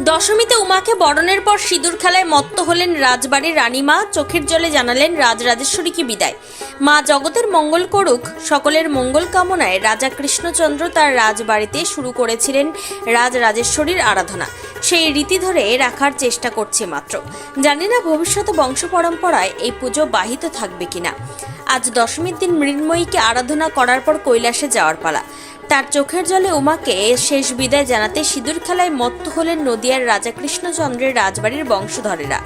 দশমীতে উমাকে বরণের পর সিঁদুর খেলায় মত্ত হলেন রাজবাড়ির রানীমা। চোখের জলে জানালেন রাজরাজেশ্বরীকে বিদায়? মা জগতের মঙ্গল করুক, সকলের মঙ্গল কামনায় রাজা কৃষ্ণচন্দ্র তার রাজবাড়িতে শুরু করেছিলেন রাজরাজেশ্বরীর আরাধনা। সেই রীতি ধরে রাখার চেষ্টা করছে মাত্র। জানি না ভবিষ্যতে বংশ পরম্পরায় এই পুজো বাহিত থাকবে কিনা। আজ দশমীর দিন মৃন্ময়ীকে আরাধনা করার পর কৈলাসে যাওয়ার পালা। তার চোখের জলে উমাকে শেষ বিদায় জানাতে সিঁদুর খেলায় মত্ত হলেন নদিয়ার রাজা কৃষ্ণচন্দ্রের রাজবাড়ির বংশধরেরা।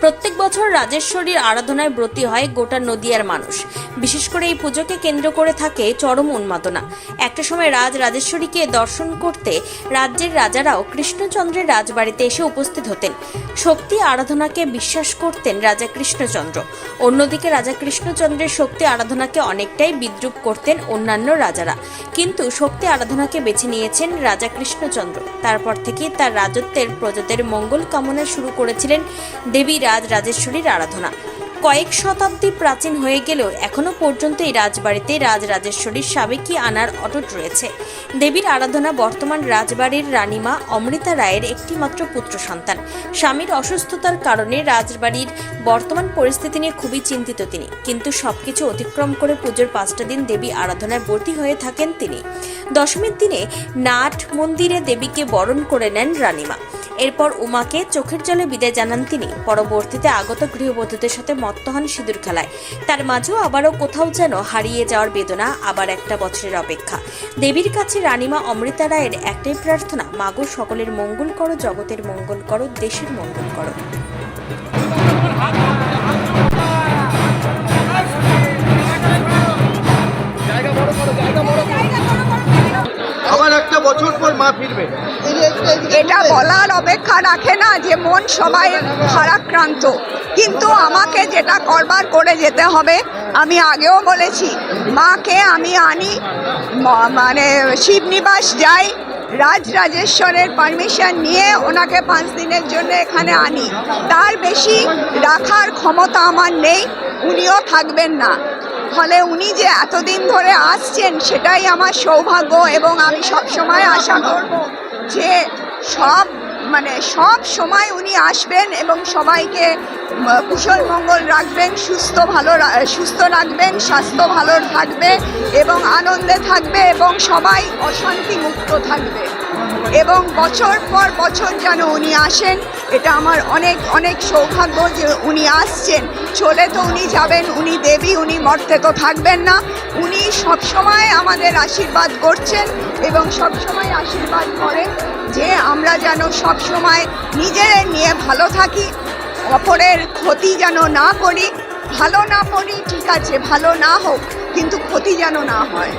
প্রত্যেক বছর রাজেশ্বরীর আরাধনায় ব্রতী হয় গোটা নদিয়ার মানুষ। বিশেষ করে এই পুজোকে কেন্দ্র করে থাকে চরম উন্মাদনা। একটা সময় রাজ রাজেশ্বরীকে দর্শন করতে রাজ্যের রাজারাও কৃষ্ণচন্দ্রের রাজবাড়িতে এসে উপস্থিত হতেন। শক্তি আরাধনাকে বিশ্বাস করতেন রাজা কৃষ্ণচন্দ্র। অন্যদিকে রাজা কৃষ্ণচন্দ্রের শক্তি আরাধনাকে অনেকটাই বিদ্রুপ করতেন অন্যান্য রাজারা। কিন্তু শক্তি আরাধনাকে বেছে নিয়েছেন রাজা কৃষ্ণচন্দ্র। তারপর থেকে তার রাজত্বের প্রজাদের মঙ্গল কামনা শুরু করেছিলেন দেবী রাজ রাজেশ্বরীর আরাধনা। কয়েক শতাব্দী প্রাচীন হয়ে গেলেও এখনও পর্যন্ত এই রাজবাড়িতে রাজ রাজেশ্বরীর সাবেকি আনার অটুট রয়েছে। দেবীর আরাধনা বর্তমান রাজবাড়ির রানীমা অমৃতা রায়ের একটিমাত্র পুত্র সন্তান। স্বামীর অসুস্থতার কারণে রাজবাড়ির বর্তমান পরিস্থিতি নিয়ে খুবই চিন্তিত তিনি। কিন্তু সবকিছু অতিক্রম করে পুজোর পাঁচটা দিন দেবী আরাধনায় ব্রতী হয়ে থাকেন তিনি। দশমীর দিনে নাট মন্দিরে দেবীকে বরণ করে নেন রানীমা। এরপর উমাকে চোখের জলে বিদায় জানান তিনি। পরবর্তীতে আগত গৃহবধূদের সাথে মত্ত হন সিঁদুর খেলায়। তার মাঝেও আবারও কোথাও যেন হারিয়ে যাওয়ার বেদনা আবার একটা বছরের অপেক্ষা। দেবীর কাছে রানীমা অমৃতা রায়ের একটাই প্রার্থনা, মাগো সকলের মঙ্গল করো, জগতের মঙ্গল করো, দেশের মঙ্গল করো। বছর পর মা ফিরবে। এটা বলার অপেক্ষা রাখে না যে মন সবাই ভারাক্রান্ত। কিন্তু আমাকে যেটা করবার করে যেতে হবে, আমি আগেও বলেছি, মাকে আমি আনি মানে শিবনিবাস যাই রাজ রাজেশ্বরের পারমিশন নিয়ে ওনাকে পাঁচ দিনের জন্য এখানে আনি। তার বেশি রাখার ক্ষমতা আমার নেই, উনিও থাকবেন না। ফলে উনি যে এতদিন ধরে আসছেন, সেটাই আমার সৌভাগ্য এবং আমি সব সময় আশা করব যে সব মানে সব সময় উনি আসবেন এবং সবাইকে কুশল মঙ্গল রাখবেন, সুস্থ ভালো সুস্থ রাখবেন, স্বাস্থ্য ভালো থাকবে এবং আনন্দে থাকবে এবং সবাই অশান্তি মুক্ত থাকবে। এবং বছর পর বছর যেন উনি আসেন, এটা আমার অনেক অনেক সৌভাগ্য যে উনি আসছেন। চলে তো উনি যাবেন, উনি দেবী, উনি মর্তে তো থাকবেন না। উনি সবসময় আমাদের আশীর্বাদ করছেন এবং সবসময় আশীর্বাদ করেন যে আমরা যেন সবসময় নিজেদের নিয়ে ভালো থাকি, অপরের ক্ষতি যেন না করি। ভালো না করি, ঠিক আছে, ভালো না হোক, কিন্তু ক্ষতি যেন না হয়।